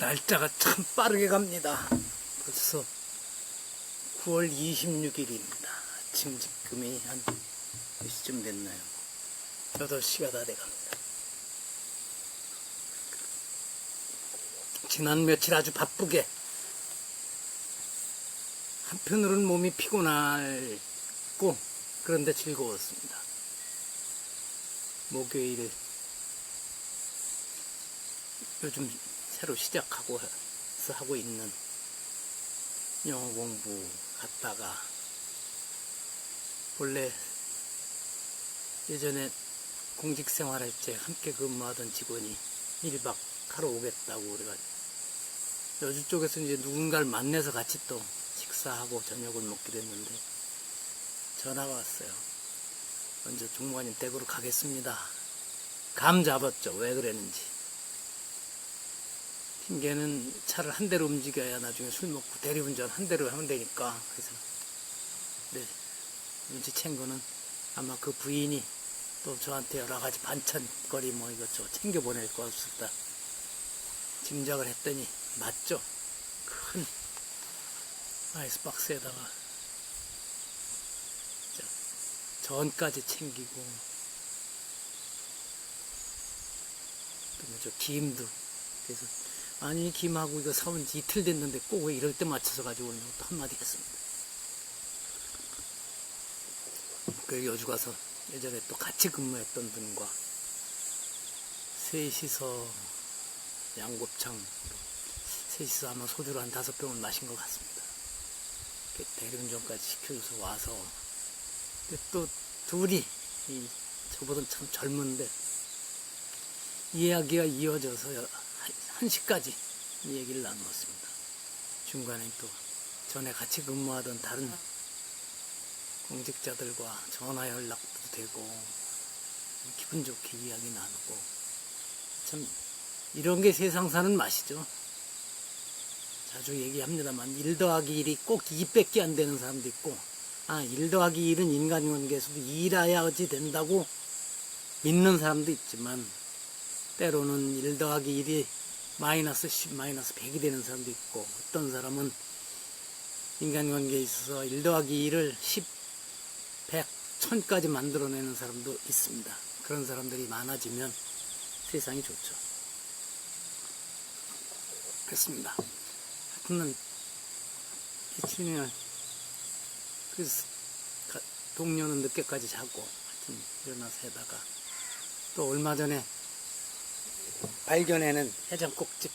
날짜가 참 빠르게 갑니다. 벌써 9월 26일입니다. 아침 지금이 한 몇 시쯤 됐나요? 8시가 다 돼갑니다. 지난 며칠 아주 바쁘게 한편으로는 몸이 피곤했고 그런데 즐거웠습니다. 목요일 요즘 새로 시작하고 서 하고 있는 영어 공부 갔다가 본래 예전에 공직 생활할 때 함께 근무하던 직원이 1박 하러 오겠다고 그래가지고 여주 쪽에서 이제 누군가를 만나서 같이 또 식사하고 저녁을 먹기로 했는데 전화가 왔어요. 먼저 종무관님 댁으로 가겠습니다. 감 잡았죠. 왜 그랬는지. 핑계는 차를 한 대로 움직여야 나중에 술 먹고 대리운전 한 대로 하면 되니까. 그래서, 네. 눈치챈 거는 아마 그 부인이 또 저한테 여러 가지 반찬거리 뭐 이것저것 챙겨 보낼 거 없었다. 짐작을 했더니, 맞죠? 큰 아이스박스에다가 전까지 챙기고 또저 김도 그래서 아니 김하고 이거 사온 지 이틀 됐는데 꼭 왜 이럴 때 맞춰서 가지고 오냐고 또 한마디 했습니다. 그 여주 가서 예전에 또 같이 근무했던 분과 셋이서 양곱창 셋이서 아마 소주를 한 다섯 병을 마신 것 같습니다. 대리운전까지 시켜줘서 와서 또 둘이 이 저보다 참 젊은데 이야기가 이어져서 한- 한시까지 이 얘기를 나누었습니다. 중간에 또 전에 같이 근무하던 다른 공직자들과 전화 연락도 되고 기분 좋게 이야기 나누고 참 이런 게 세상 사는 맛이죠. 자주 얘기합니다만 1 더하기 1이 꼭 2밖에 안 되는 사람도 있고 아, 1 더하기 1은 인간관계에서도 2라야지 된다고 믿는 사람도 있지만, 때로는 1 더하기 1이 마이너스 10, 마이너스 100이 되는 사람도 있고, 어떤 사람은 인간관계에 있어서 1 더하기 1을 10, 100, 1000까지 만들어내는 사람도 있습니다. 그런 사람들이 많아지면 세상이 좋죠. 그렇습니다. 하여튼, 이 친구는 그래서 가- 동료는 늦게까지 자고 하여튼 일어나서 해다가 또 얼마 전에 발견해낸 해장국집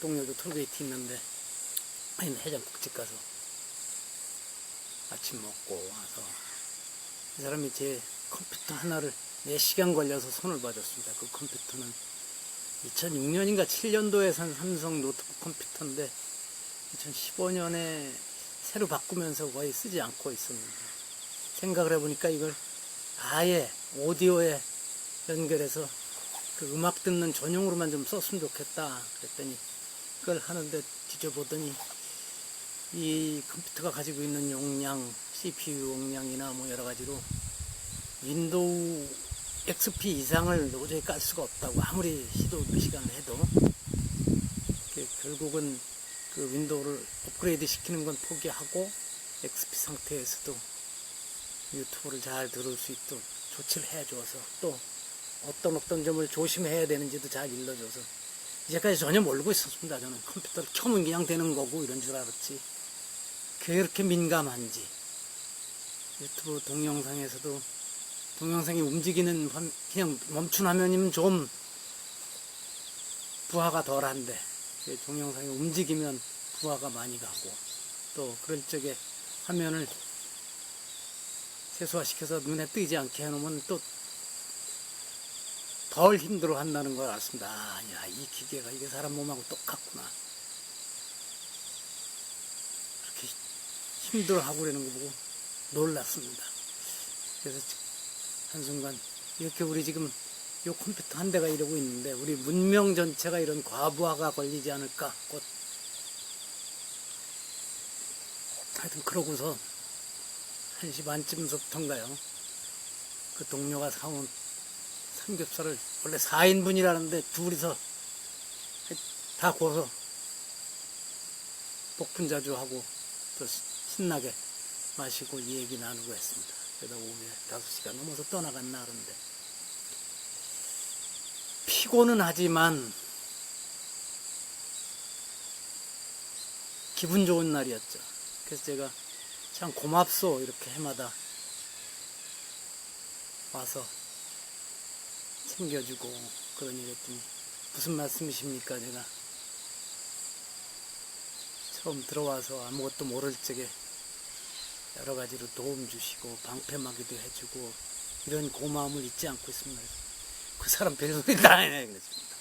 동료도 톨게이트 있는데 해장국집 가서 아침 먹고 와서 이 사람이 제 컴퓨터 하나를 4시간 걸려서 손을 봐줬습니다. 그 컴퓨터는 2006년인가 7년도에 산 삼성 노트북 컴퓨터인데 2015년에 새로 바꾸면서 거의 쓰지 않고 있었는데 생각을 해보니까 이걸 아예 오디오에 연결해서 그 음악 듣는 전용으로만 좀 썼으면 좋겠다 그랬더니 그걸 하는데 뒤져보더니 이 컴퓨터가 가지고 있는 용량 CPU 용량이나 뭐 여러 가지로 윈도우 XP 이상을 도저히 깔 수가 없다고 아무리 시도 몇 시간을 해도 그 결국은 그 윈도우를 업그레이드 시키는 건 포기하고 XP 상태에서도 유튜브를 잘 들을 수 있도록 조치를 해줘서 또 어떤 어떤 점을 조심해야 되는지도 잘 일러줘서 이제까지 전혀 모르고 있었습니다. 저는 컴퓨터를 켜면 그냥 되는 거고 이런 줄 알았지. 그렇게 민감한지 유튜브 동영상에서도 동영상이 움직이는 화- 그냥 멈춘 화면이면 좀 부하가 덜한데 그 동영상이 움직이면 부하가 많이 가고 또 그럴 적에 화면을 최소화시켜서 눈에 띄지 않게 해놓으면 또 덜 힘들어 한다는 걸 알았습니다. 아, 야, 이 기계가 이게 사람 몸하고 똑같구나. 그렇게 힘들어 하고 그러는 거 보고 놀랐습니다. 그래서 한순간 이렇게 우리 지금 이 컴퓨터 한 대가 이러고 있는데 우리 문명 전체가 이런 과부하가 걸리지 않을까 곧 하여튼 그러고서 1시 반쯤서부터인가요 그 동료가 사온 삼겹살을 원래 4인분이라는데 둘이서 다 구워서 복분 자주 하고 또 신나게 마시고 얘기 나누고 했습니다. 그러다 오후에 5시가 넘어서 떠나간 날인데 피곤은 하지만 기분 좋은 날이었죠. 그래서 제가 참 고맙소 이렇게 해마다 와서 챙겨주고 그런 일 했더니 무슨 말씀이십니까 제가 처음 들어와서 아무것도 모를 적에 여러 가지로 도움 주시고 방패막이도 해주고 이런 고마움을 잊지 않고 있습니다. 그 사람 별소리 다 해네 그랬습니다.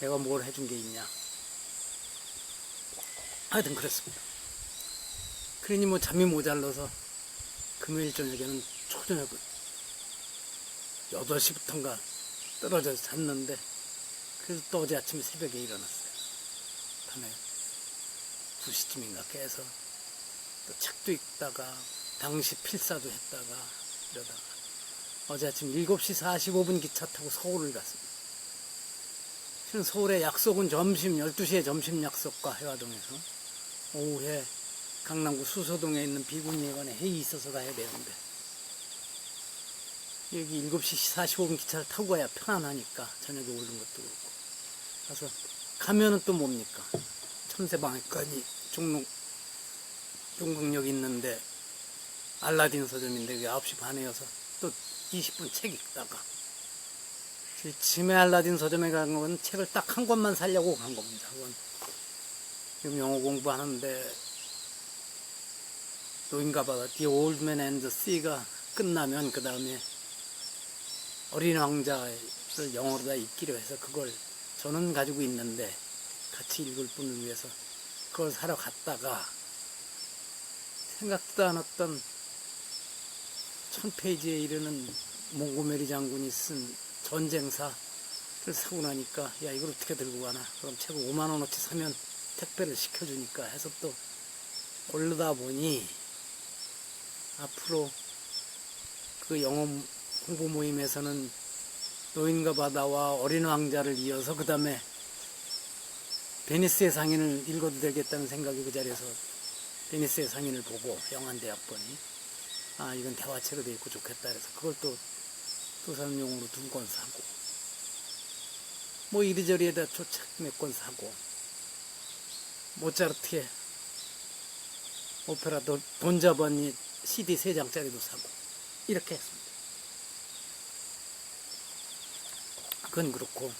내가 뭘 해준 게 있냐. 하여튼 그랬습니다. 그러니 뭐 잠이 모자라서 금요일 저녁에는 초저녁 8시부터인가 떨어져서 잤는데 그래서 또 어제 아침에 새벽에 일어났어요. 밤에 2시쯤인가 깨서 또 책도 읽다가 당시 필사도 했다가 이러다가 어제 아침 7시 45분 기차 타고 서울을 갔습니다. 실은 서울에 약속은 점심 12시에 점심 약속과 해화동에서 오후에 강남구 수서동에 있는 비군예관에 회의 있어서 가야 되는데 여기 7시 45분 기차를 타고 가야 편안하니까 저녁에 오는 것도 그렇고. 가서 가면은 또 뭡니까? 첨세방앗간이 종로 용광역 있는데 알라딘 서점인데 그게 9시 반에여서 또 20분 책 읽다가. 지금의 알라딘 서점에 간 건 책을 딱 한 권만 살려고 간 겁니다. 그건. 지금 영어 공부하는데 노인가봐가 The Old Man and the Sea가 끝나면 그 다음에 어린 왕자를 영어로 다 읽기로 해서 그걸 저는 가지고 있는데 같이 읽을 분을 위해서 그걸 사러 갔다가 생각도 않았던 천 페이지에 이르는 몽고메리 장군이 쓴 전쟁사를 사고 나니까 야 이걸 어떻게 들고 가나? 그럼 책을 5만 원어치 사면 택배를 시켜주니까 해서 또 올르다 보니 앞으로 그 영어 홍보 모임에서는 노인과 바다와 어린 왕자를 이어서 그 다음에 베니스의 상인을 읽어도 되겠다는 생각이 그 자리에서 베니스의 상인을 보고 영안대학번이 아 이건 대화체로 돼 있고 좋겠다 그래서 그걸 또 도산용으로 두 권 사고 뭐 이리저리에다 초책 몇 권 사고 모차르트의 오페라 돈, 돈 잡았니 CD 세 장짜리도 사고 이렇게 했습니다. 그건 그렇고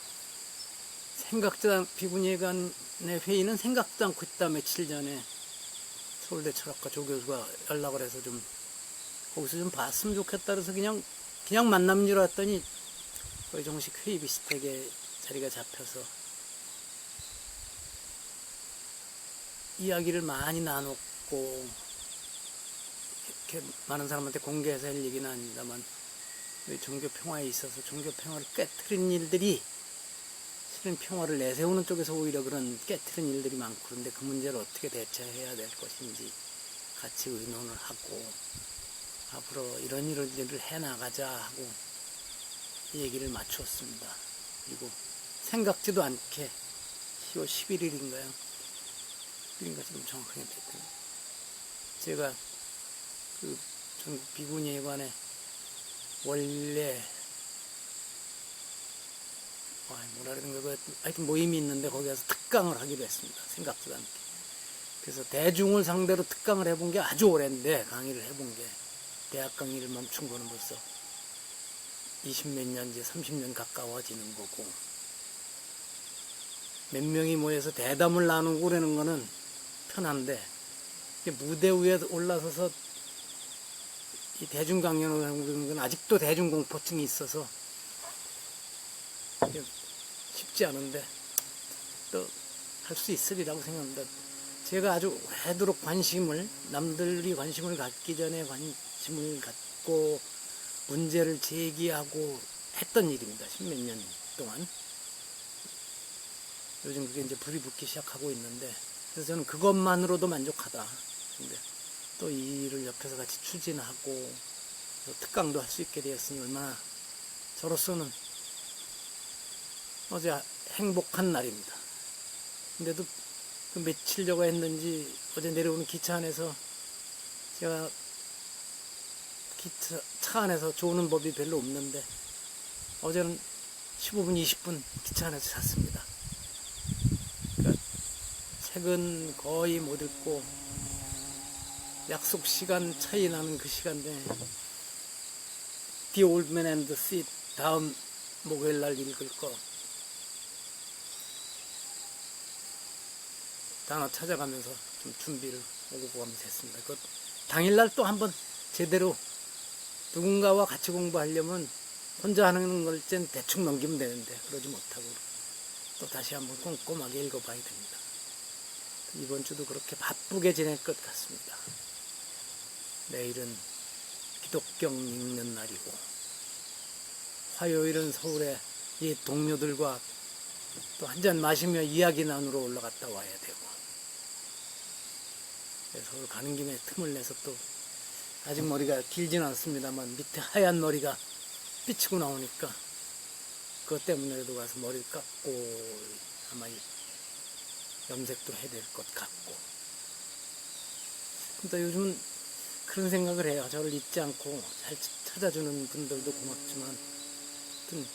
생각도 않, 비군예관의 회의는 생각도 않고 있다 며칠 전에. 서울대 철학과 조 교수가 연락을 해서 좀 거기서 좀 봤으면 좋겠다 그래서 그냥 그냥 만남 줄 알았더니 거의 정식 회의 비슷하게 자리가 잡혀서 이야기를 많이 나눴고 이렇게 많은 사람한테 공개해서 할 얘기는 아닙니다만 우리 종교 평화에 있어서 종교 평화를 깨뜨린 일들이 실은 평화를 내세우는 쪽에서 오히려 그런 깨뜨린 일들이 많고 그런데 그 문제를 어떻게 대처해야 될 것인지 같이 의논을 하고 앞으로 이런 이런 일을 해나가자 하고 얘기를 맞추었습니다. 그리고 생각지도 않게 10월 11일인가요? 10일인가 좀 정확하게 됐고요. 제가 그 전국 비군예관에 원래 와, 뭐라 그러는 거 하여튼 모임이 있는데 거기 가서 특강을 하기로 했습니다. 생각지도 않게. 그래서 대중을 상대로 특강을 해본 게 아주 오랜데 강의를 해본 게 대학 강의를 멈춘 거는 벌써 20몇 년, 이제 30년 가까워지는 거고 몇 명이 모여서 대담을 나누고 그러는 거는 편한데 무대 위에 올라서서 이 대중 강연을 하는 건 아직도 대중 공포증이 있어서 쉽지 않은데 또 할 수 있으리라고 생각합니다. 제가 아주 오래도록 관심을 남들이 관심을 갖기 전에 관심을 갖고 문제를 제기하고 했던 일입니다. 십몇 년 동안. 요즘 그게 이제 불이 붙기 시작하고 있는데 그래서 저는 그것만으로도 만족하다. 근데 또 이 일을 옆에서 같이 추진하고 또 특강도 할 수 있게 되었으니 얼마나 저로서는 어제 행복한 날입니다. 근데도 그 며칠려고 했는지 어제 내려오는 기차 안에서 제가 기차 차 안에서 조는 법이 별로 없는데 어제는 15분, 20분 기차 안에서 잤습니다. 그러니까 책은 거의 못 읽고 약속 시간 차이 나는 그 시간대 The Old Man and the Sea 다음 목요일 날 읽을 거 단어 찾아가면서 좀 준비를 오고 가면서 했습니다. 그 당일날 또 한번 제대로 누군가와 같이 공부하려면 혼자 하는 걸 땐 대충 넘기면 되는데 그러지 못하고 또 다시 한번 꼼꼼하게 읽어봐야 됩니다. 이번 주도 그렇게 바쁘게 지낼 것 같습니다. 내일은 기독경 읽는 날이고 화요일은 서울에 이 동료들과 또 한 잔 마시며 이야기 나누러 올라갔다 와야 되고 서울 가는 김에 틈을 내서 또 아직 머리가 길지는 않습니다만 밑에 하얀 머리가 삐치고 나오니까 그것 때문에라도 가서 머리를 깎고 아마 이 염색도 해야 될 것 같고. 근데 요즘은 그런 생각을 해요. 저를 잊지 않고 잘 찾아주는 분들도 고맙지만 하여튼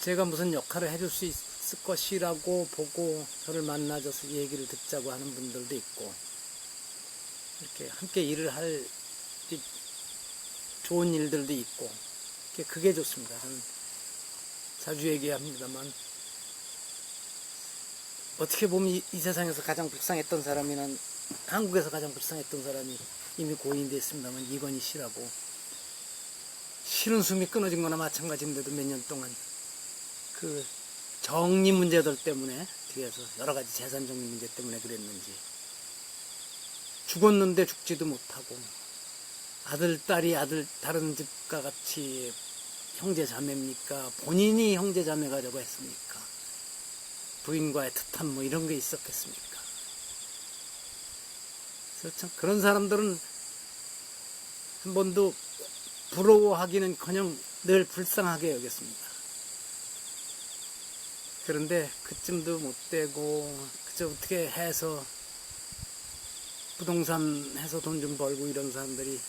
제가 무슨 역할을 해줄 수 있을 것이라고 보고 저를 만나줘서 얘기를 듣자고 하는 분들도 있고 이렇게 함께 일을 할이 좋은 일들도 있고 그게- 좋습니다. 저는 자주 얘기합니다만 어떻게 보면 이, 이 세상에서 가장 불쌍했던 사람이는 한국에서 가장 불쌍했던 사람이 이미 고인돼 있습니다만 이건희 씨라고. 쉬는 숨이 끊어진 거나 마찬가지인데도 몇 년 동안 그 정리 문제들 때문에 뒤에서 여러 가지 재산 정리 문제 때문에 그랬는지. 죽었는데 죽지도 못하고 아들 딸이 아들 다른 집과 같이 형제 자매입니까? 본인이 형제 자매가 되고 했습니까? 부인과의 특함 뭐 이런 게 있었겠습니까 그래서 참 그런 사람들은 한 번도 부러워하기는커녕 늘 불쌍하게 여겼습니다. 그런데 그쯤도 못 되고 그저 어떻게 해서 부동산 해서 돈 좀 벌고 이런 사람들이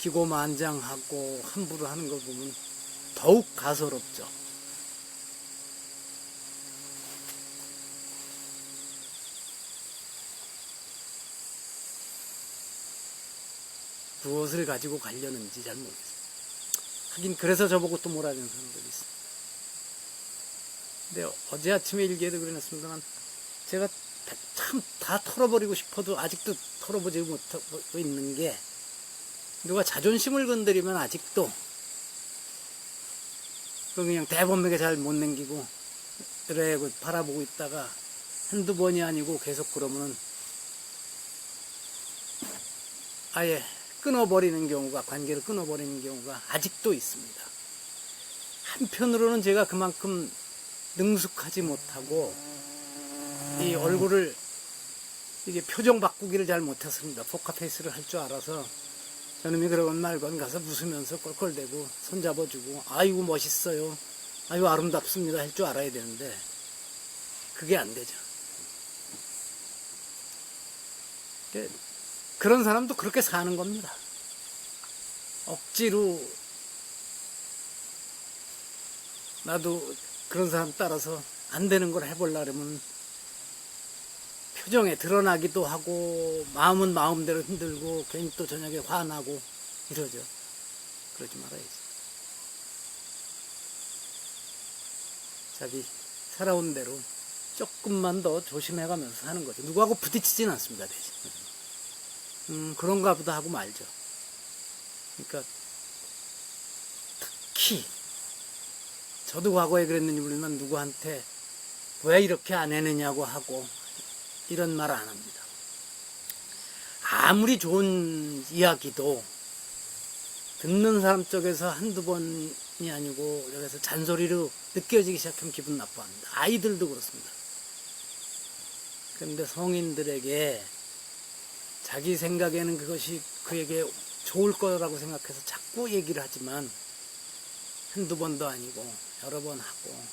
기고만장하고 함부로 하는 걸 보면 더욱 가소롭죠. 무엇을 가지고 가려는지 잘 모르겠어요. 하긴 그래서 저보고 또 뭐라는 사람들이 있어요. 근데 어제 아침에 일기에도 그려놨습니다만 제가 참 다 털어버리고 싶어도 아직도 털어보지 못하고 있는 게 누가 자존심을 건드리면 아직도 그 그냥 대범하게 잘못 남기고 그래 그 바라보고 있다가 한두 번이 아니고 계속 그러면은 아예 끊어버리는 경우가 관계를 끊어버리는 경우가 아직도 있습니다. 한편으로는 제가 그만큼 능숙하지 못하고 이 얼굴을 이게 표정 바꾸기를 잘 못했습니다. 포카페이스를 할 줄 알아서 저놈이 그러건 말건 가서 웃으면서 꼴꼴대고 손잡아주고 아이고 멋있어요. 아이고 아름답습니다. 할 줄 알아야 되는데 그게 안 되죠. 그- 그런 사람도 그렇게 사는 겁니다. 억지로 나도 그런 사람 따라서 안 되는 걸 해보려면 표정에 드러나기도 하고 마음은 마음대로 힘들고 괜히 또 저녁에 화나고 이러죠. 그러지 말아야지. 자기 살아온 대로 조금만 더 조심해가면서 사는 거죠. 누구하고 부딪히진 않습니다, 대신. 음, 그런가 보다 하고 말죠. 그러니까 특히 저도 과거에 그랬는지 모르지만 누구한테 왜 이렇게 안 해내냐고 하고 이런 말 안 합니다. 아무리 좋은 이야기도 듣는 사람 쪽에서 한두 번이 아니고 여기서 잔소리로 느껴지기 시작하면 기분 나빠합니다. 아이들도 그렇습니다. 그런데 성인들에게 자기 생각에는 그것이 그에게 좋을 거라고 생각해서 자꾸 얘기를 하지만 한두 번도 아니고 여러 번 하고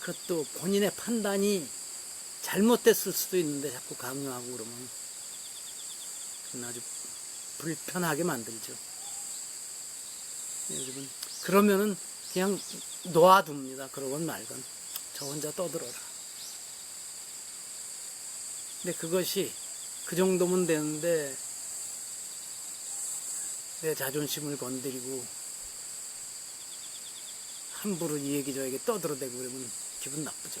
그것도 본인의 판단이 잘못됐을 수도 있는데 자꾸 강요하고 그러면 아주 불편하게 만들죠. 요즘은 그러면은 그냥 놓아둡니다. 그러건 말건 저 혼자 떠들어라. 근데 그것이 그 정도면 되는데 내 자존심을 건드리고 함부로 이 얘기 저 얘기 떠들어대고 그러면 기분 나쁘죠.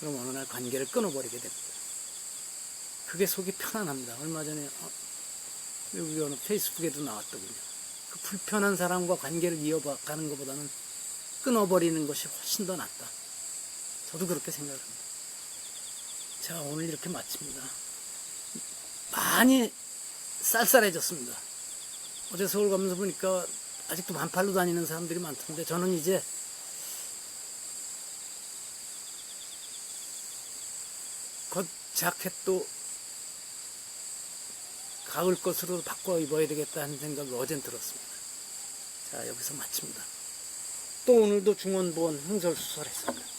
그럼 어느 날 관계를 끊어버리게 됩니다. 그게 속이 편안합니다. 얼마 전에 어, 여기 어느 페이스북에도 나왔더군요. 그 불편한 사람과 관계를 이어가는 것보다는 끊어버리는 것이 훨씬 더 낫다. 저도 그렇게 생각을 합니다. 자, 오늘 이렇게 마칩니다. 많이 쌀쌀해졌습니다. 어제 서울 가면서 보니까 아직도 반팔로 다니는 사람들이 많던데 저는 이제 곧 자켓도 가을 것으로 바꿔 입어야 되겠다 하는 생각을 어젠 들었습니다. 자, 여기서 마칩니다. 또 오늘도 중원보원 흥설수설했습니다.